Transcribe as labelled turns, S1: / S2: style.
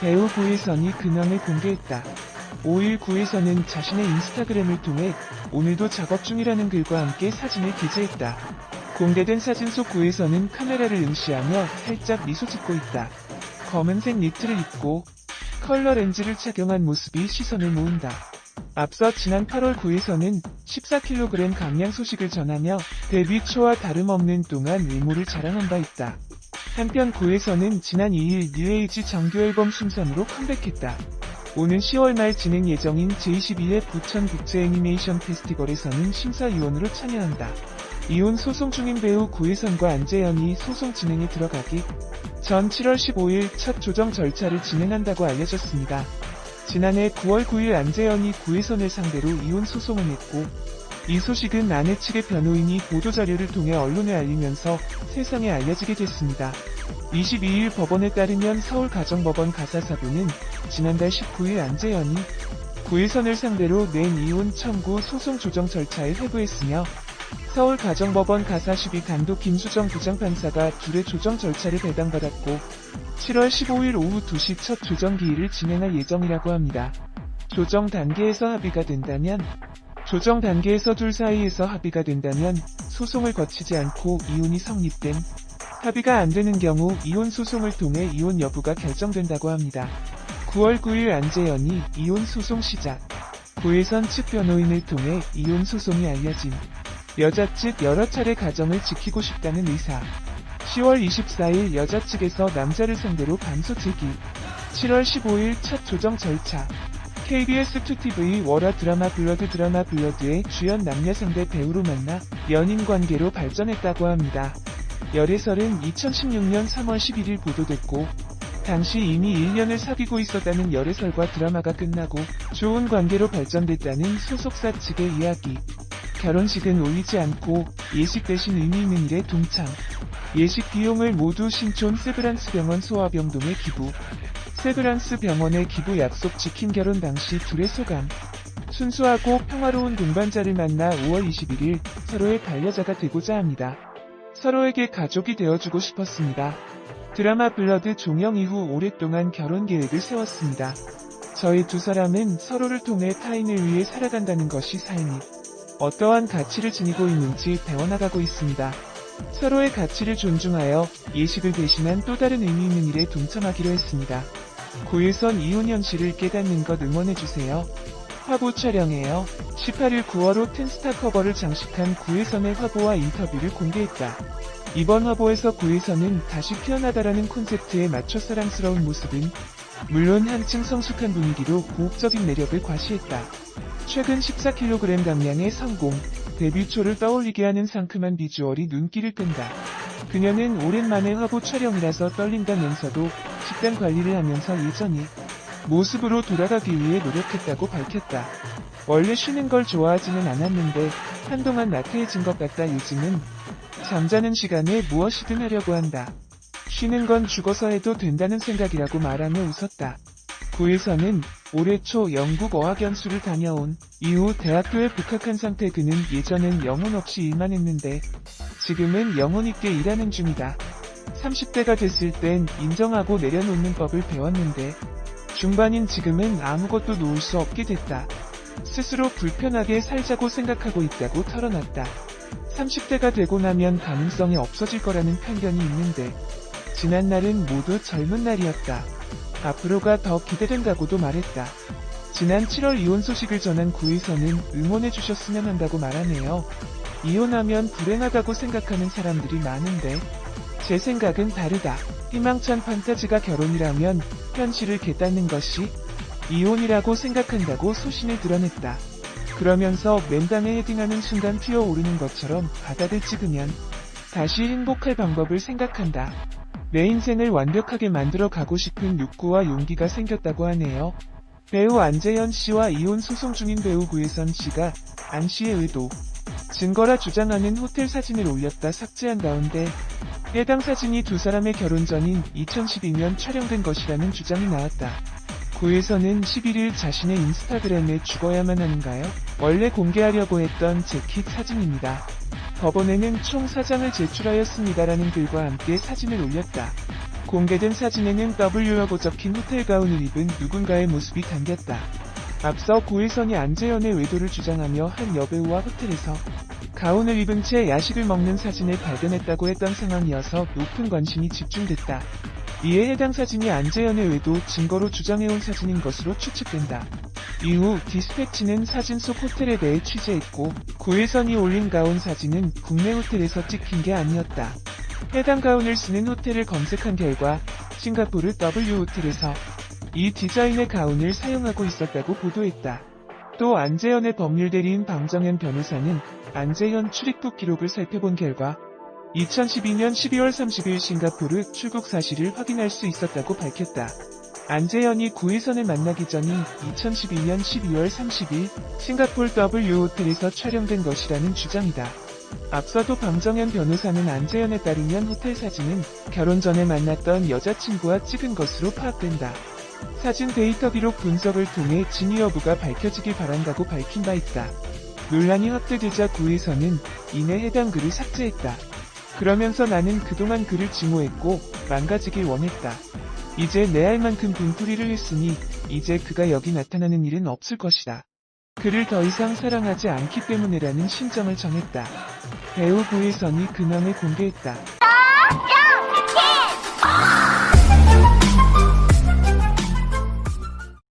S1: 배우 구혜선이 근황을 공개했다. 5일 구혜선은 자신의 인스타그램을 통해 오늘도 작업 중이라는 글과 함께 사진을 게재했다. 공개된 사진 속 구혜선은 카메라를 응시하며 살짝 미소 짓고 있다. 검은색 니트를 입고 컬러 렌즈를 착용한 모습이 시선을 모은다. 앞서 지난 8월 구혜선은 14kg 감량 소식을 전하며 데뷔 초와 다름없는 동안 외모를 자랑한 바 있다. 한편 구혜선은 지난 2일 뉴에이지 정규 앨범 순산으로 컴백했다. 오는 10월 말 진행 예정인 제22회 부천 국제 애니메이션 페스티벌에서는 심사위원으로 참여한다. 이혼 소송 중인 배우 구혜선과 안재현이 소송 진행에 들어가기 전 7월 15일 첫 조정 절차를 진행한다고 알려졌습니다. 지난해 9월 9일 안재현이 구혜선을 상대로 이혼 소송을 냈고 이 소식은 아내 측의 변호인이 보도자료를 통해 언론에 알리면서 세상에 알려지게 됐습니다. 22일 법원에 따르면 서울가정법원 가사사부는 지난달 19일 안재현이 구혜선을 상대로 낸 이혼 청구 소송 조정 절차에 회부했으며 서울가정법원 가사시비 단독 김수정 부장판사가 둘의 조정 절차를 배당받았고 7월 15일 오후 2시 첫 조정 기일을 진행할 예정이라고 합니다. 조정 단계에서 합의가 된다면 조정 단계에서 둘 사이에서 합의가 된다면 소송을 거치지 않고 이혼이 성립된 합의가 안 되는 경우 이혼 소송을 통해 이혼 여부가 결정된다고 합니다. 9월 9일 안재현이 이혼 소송 시작 고혜선 측 변호인을 통해 이혼 소송이 알려진 여자 측 여러 차례 가정을 지키고 싶다는 의사 10월 24일 여자 측에서 남자를 상대로 반소 제기 7월 15일 첫 조정 절차 KBS2TV 월화 드라마 블러드 드라마 블러드의 주연 남녀 상대 배우로 만나 연인 관계로 발전했다고 합니다. 열애설은 2016년 3월 11일 보도됐고 당시 이미 1년을 사귀고 있었다는 열애설과 드라마가 끝나고 좋은 관계로 발전됐다는 소속사 측의 이야기. 결혼식은 올리지 않고 예식 대신 의미 있는 일에 동참. 예식 비용을 모두 신촌 세브란스 병원 소아병동에 기부. 세브란스 병원의 기부 약속 지킨 결혼 당시 둘의 소감. 순수하고 평화로운 동반자를 만나 5월 21일 서로의 반려자가 되고자 합니다. 서로에게 가족이 되어주고 싶었습니다. 드라마 블러드 종영 이후 오랫동안 결혼 계획을 세웠습니다. 저희 두 사람은 서로를 통해 타인을 위해 살아간다는 것이 삶이 어떠한 가치를 지니고 있는지 배워나가고 있습니다. 서로의 가치를 존중하여 예식을 대신한 또 다른 의미 있는 일에 동참하기로 했습니다. 고일선 이혼 현실을 깨닫는 것 응원해주세요. 화보 촬영해요. 18일 9월호 텐스타 커버를 장식한 구혜선의 화보와 인터뷰를 공개했다. 이번 화보에서 구혜선은 다시 피어나다라는 콘셉트에 맞춰 사랑스러운 모습은 물론 한층 성숙한 분위기로 고혹적인 매력을 과시했다. 최근 14kg 감량의 성공, 데뷔 초를 떠올리게 하는 상큼한 비주얼이 눈길을 끈다. 그녀는 오랜만에 화보 촬영이라서 떨린다면서도 식단 관리를 하면서 예전이 모습으로 돌아가기 위해 노력했다고 밝혔다. 원래 쉬는 걸 좋아하지는 않았는데 한동안 나태해진 것 같다 요즘은 잠자는 시간에 무엇이든 하려고 한다. 쉬는 건 죽어서 해도 된다는 생각이라고 말하며 웃었다. 구에서는 올해 초 영국 어학연수를 다녀온 이후 대학교에 복학한 상태 그는 예전엔 영혼 없이 일만 했는데 지금은 영혼 있게 일하는 중이다. 30대가 됐을 땐 인정하고 내려놓는 법을 배웠는데 중반인 지금은 아무것도 놓을 수 없게 됐다. 스스로 불편하게 살자고 생각하고 있다고 털어놨다. 30대가 되고 나면 가능성이 없어질 거라는 편견이 있는데 지난 날은 모두 젊은 날이었다. 앞으로가 더 기대된다고도 말했다. 지난 7월 이혼 소식을 전한 구의선은 응원해 주셨으면 한다고 말하네요. 이혼하면 불행하다고 생각하는 사람들이 많은데 제 생각은 다르다. 희망찬 판타지가 결혼이라면 현실을 깨닫는 것이 이혼이라고 생각한다고 소신을 드러냈다. 그러면서 맨땅에 헤딩하는 순간 피어오르는 것처럼 바닥을 찍으면 다시 행복할 방법을 생각한다. 내 인생을 완벽하게 만들어 가고 싶은 욕구와 용기가 생겼다고 하네요. 배우 안재현 씨와 이혼 소송 중인 배우 구혜선 씨가 안 씨의 의도, 증거라 주장하는 호텔 사진을 올렸다 삭제한 가운데 해당 사진이 두 사람의 결혼 전인 2012년 촬영된 것이라는 주장이 나왔다. 구에서는 11일 자신의 인스타그램에 죽어야만 하는가요? 원래 공개하려고 했던 재킷 사진입니다. 법원에는 총 4장을 제출하였습니다라는 글과 함께 사진을 올렸다. 공개된 사진에는 W라고 적힌 호텔 가운을 입은 누군가의 모습이 담겼다. 앞서 고혜선이 안재현의 외도를 주장하며 한 여배우와 호텔에서 가운을 입은 채 야식을 먹는 사진을 발견했다고 했던 상황이어서 높은 관심이 집중됐다. 이에 해당 사진이 안재현의 외도 증거로 주장해온 사진인 것으로 추측된다. 이후 디스패치는 사진 속 호텔에 대해 취재했고 고혜선이 올린 가운 사진은 국내 호텔에서 찍힌 게 아니었다. 해당 가운을 쓰는 호텔을 검색한 결과 싱가포르 W 호텔에서 이 디자인의 가운을 사용하고 있었다고 보도했다. 또 안재현의 법률 대리인 방정현 변호사는 안재현 출입국 기록을 살펴본 결과 2012년 12월 30일 싱가포르 출국 사실을 확인할 수 있었다고 밝혔다. 안재현이 구혜선을 만나기 전인 2012년 12월 30일 싱가폴 W 호텔에서 촬영된 것이라는 주장이다. 앞서도 방정현 변호사는 안재현에 따르면 호텔 사진은 결혼 전에 만났던 여자친구와 찍은 것으로 파악된다. 사진 데이터 기록 분석을 통해 진위 여부가 밝혀지길 바란다고 밝힌 바 있다. 논란이 확대되자 구에서는 이내 해당 글을 삭제했다. 그러면서 나는 그동안 그를 증오했고 망가지길 원했다. 이제 내 할 만큼 분풀이를 했으니 이제 그가 여기 나타나는 일은 없을 것이다. 그를 더 이상 사랑하지 않기 때문이라는 심정을 정했다. 배우 구혜선이 근황을 공개했다.